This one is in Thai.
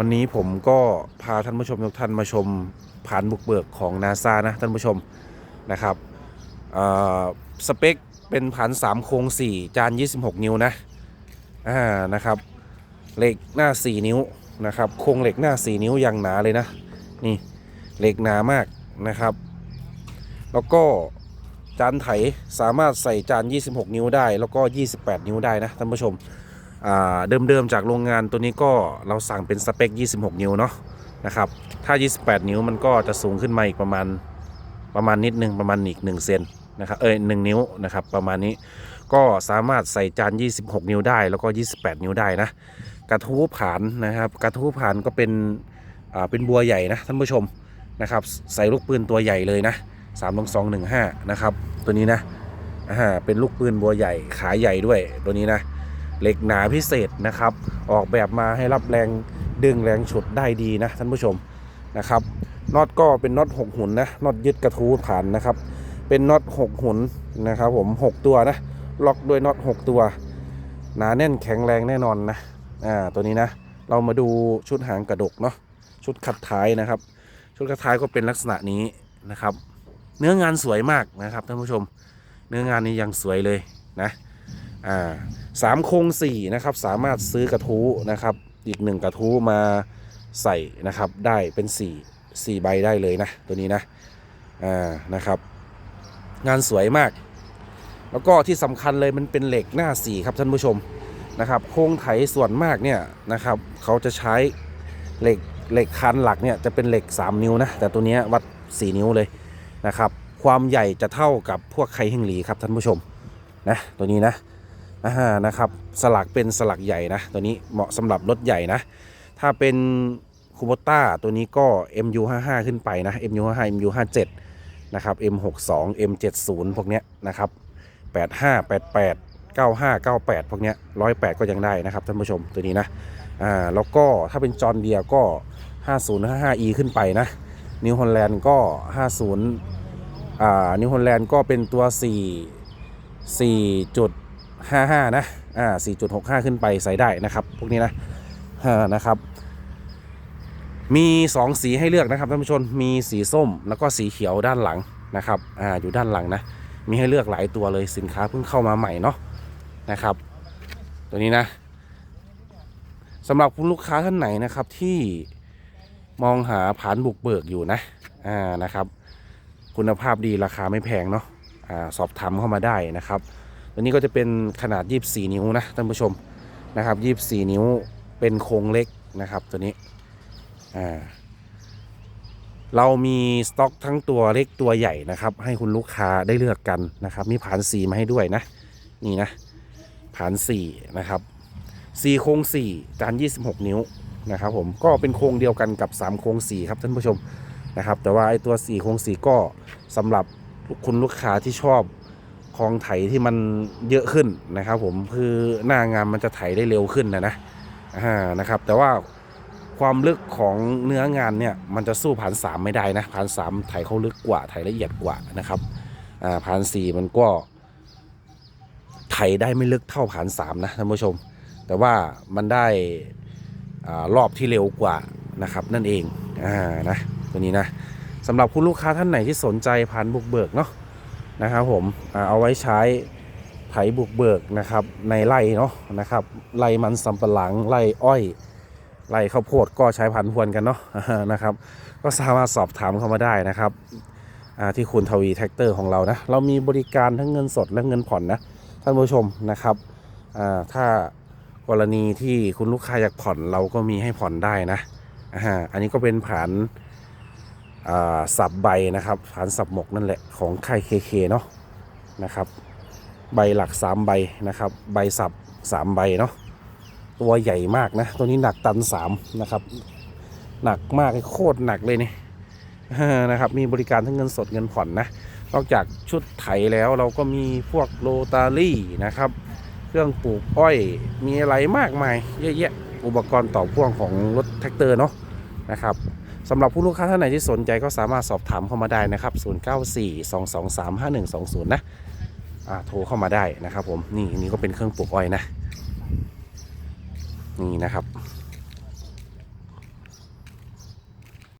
วันนี้ผมก็พาท่านผู้ชมทุกท่านมาชมผ่านบุกเบิกของนาซานะท่านผู้ชมนะครับสเปคเป็นผ่าน3โครง 4 จาน 26 นิ้วนะอ่านะครับเหล็กหน้า 4 นิ้วนะครับโครงเหล็กหน้า 4 นิ้วอย่างหนาเลยนะนี่เหล็กหนามากนะครับ แล้วก็จานไถสามารถใส่จาน 26 นิ้วได้ แล้วก็ 28 นิ้วได้นะท่านผู้ชม เดิมๆจากโรงงานตัวนี้ก็เราสั่งเป็นสเปค 26 นิ้วเนาะนะครับถ้า 28 นิ้วมันก็จะสูงขึ้นมาอีกประมาณประมาณนิดนึงประมาณอีก1เซนนะครับเอ้ย1นิ้วนะครับประมาณนี้ก็สามารถใส่จาน 26 นิ้วได้แล้วก็ 28 นิ้วได้นะกระทู้ผานนะครับกระทู้ผานก็เป็นอ่าเป็นบัวใหญ่นะท่านผู้ชมนะครับใส่ลูกปืนตัวใหญ่เลยนะ3 2 2 1 5นะครับตัวนี้นะอ่าเป็นลูกปืนบัวใหญ่ขาใหญ่ด้วยตัวนี้นะ เหล็กหนาพิเศษนะครับ ออกแบบมาให้รับแรงดึงแรงฉุดได้ดีนะท่านผู้ชมนะครับน็อตก็เป็นน็อตหกหุ่นนะน็อตยึดกระทู้ผ่านนะครับ เป็นน็อตหกหุ่นนะครับผมหกตัวนะล็อกด้วยน็อตหกตัว หนาแน่นแข็งแรงแน่นอนนะอ่าตัวนี้นะเรามาดูชุดหางกระดกเนาะชุดขัดท้ายนะครับ ชุดขัดท้ายก็เป็นลักษณะนี้นะครับ เนื้องานสวยมากนะครับท่านผู้ชม เนื้องานนี้ยังสวยเลยนะ อ่าสามโครงสี่นะครับสามารถซื้อกระทู้นะครับ อีกหนึ่งกระทู้มาใส่นะครับได้เป็นสี่สี่ใบได้เลยนะตัวนี้นะอ่านะครับ งานสวยมาก แล้วก็ที่สำคัญเลยมันเป็นเหล็กหน้าสี่ครับท่านผู้ชมนะครับ โครงไถส่วนมากเนี่ยนะครับเขาจะใช้เหล็กเหล็กคันหลักเนี่ยจะเป็นเหล็ก 3 นิ้วนะแต่ตัวนี้วัด 4 นิ้วเลยนะครับ ความใหญ่จะเท่ากับพวกไคเฮงหลีครับท่านผู้ชมนะตัวนี้นะ อ่านะครับสลักเป็นสลักใหญ่นะตัวนี้เหมาะสำหรับรถใหญ่นะ ถ้าเป็นคูโบต้าตัวนี้ก็ MU55 ขึ้นไปนะ MU55 MU57 นะครับ M62 M70 พวกเนี้ยนะครับ85 88 95 98 พวกเนี้ย108 ก็ยังได้นะครับท่านผู้ชมตัวนี้นะอ่าแล้วก็ถ้าเป็นจอร์เดียก็ 5055E ขึ้นไปนะนิวฮอลแลนด์ก็ 50อ่านิวฮอลแลนด์ก็เป็นตัว 4 4.0 4.55 นะ อ่า 4.65 ขึ้นไปใส่ได้นะครับ พวกนี้นะนะครับ มี 2 สีให้เลือกนะครับท่านผู้ชม มีสีส้มแล้วก็สีเขียวด้านหลังนะครับ อ่า อยู่ด้านหลังนะ มีให้เลือกหลายตัวเลย สินค้าเพิ่งเข้ามาใหม่เนาะ นะครับ ตัวนี้นะสำหรับคุณลูกค้าท่านไหนนะครับที่มองหาผานบุกเบิกอยู่นะ อ่า นะครับ คุณภาพดีราคาไม่แพงเนาะ อ่า สอบถามเข้ามาได้นะครับ ตัวนี้ก็จะเป็นขนาด 24 นิ้วนะท่านผู้ชมนะครับ 24 นิ้วเป็นโครงเล็กนะครับตัวนี้อ่าเรามีสต็อกทั้งตัวเล็กตัวใหญ่นะครับ ให้คุณลูกค้าได้เลือกกันนะครับ มีผานสีมาให้ด้วยนะ นี่นะผานสี่นะครับสี่โครงสี่จาน26นิ้วนะครับ ผมก็เป็นโครงเดียวกันกับ3โครงสี่ครับท่านผู้ชมนะครับ แต่ว่าไอตัว4โครงสี่ก็สำหรับคุณลูกค้าที่ชอบ คลองไถที่มันเยอะขึ้นนะครับ ผมคือหน้างานมันจะไถได้เร็วขึ้นนะนะนะครับ แต่ว่าความลึกของเนื้องานเนี่ยมันจะสู้ผ่านสามไม่ได้นะผ่านสามไถเขาลึกกว่าไถละเอียดกว่านะครับผ่านสี่มันก็ไถได้ไม่ลึกเท่าผ่านสามนะท่านผู้ชม แต่ว่ามันได้อารอบที่เร็วกว่านะครับ นั่นเองอ่านะตัวนี้นะสำหรับคุณลูกค้าท่านไหนที่สนใจผ่านบุกเบิกเนาะ นะครับผมเอาไว้ใช้ไถบุกเบิกนะครับในไร่เนาะนะครับไร่มันสำปะหลังไร่อ้อยไร่ข้าวโพดก็ใช้พันพวนกันเนาะนะครับ ก็สามารถสอบถามเข้ามาได้นะครับที่คุณทวีแท็กเตอร์ของเรานะเรามีบริการทั้งเงินสดและเงินผ่อนนะท่านผู้ชมนะครับถ้ากรณีที่คุณลูกค้าอยากผ่อนเราก็มีให้ผ่อนได้นะอ่าอันนี้ก็เป็นผ่าน สับใบนะครับฐานสับหมกนั่นแหละของค่ายเคเคเนาะนะครับ ใบหลัก 3 ใบนะครับ ใบสับ 3 ใบเนาะตัวใหญ่มากนะ ตัวนี้หนักตัน 3 นะครับ หนักมากโคตรหนักเลยนี่นะครับมีบริการทั้งเงินสดเงินผ่อนนะนอกจากชุดไถแล้วเราก็มีพวกโรตารี่นะครับ เครื่องปลูกอ้อยมีอะไรมากมาย เยอะแยะอุปกรณ์ต่อพ่วงของรถแท็กเตอร์เนาะนะครับ สำหรับผู้ลูกค้าท่านไหนที่สนใจก็สามารถสอบถามเข้ามาได้นะครับ 0942235120 นะอ่าโทรเข้ามาได้นะครับผม นี่นี่ก็เป็นเครื่องปลูกอ้อยนะ นี่นะครับ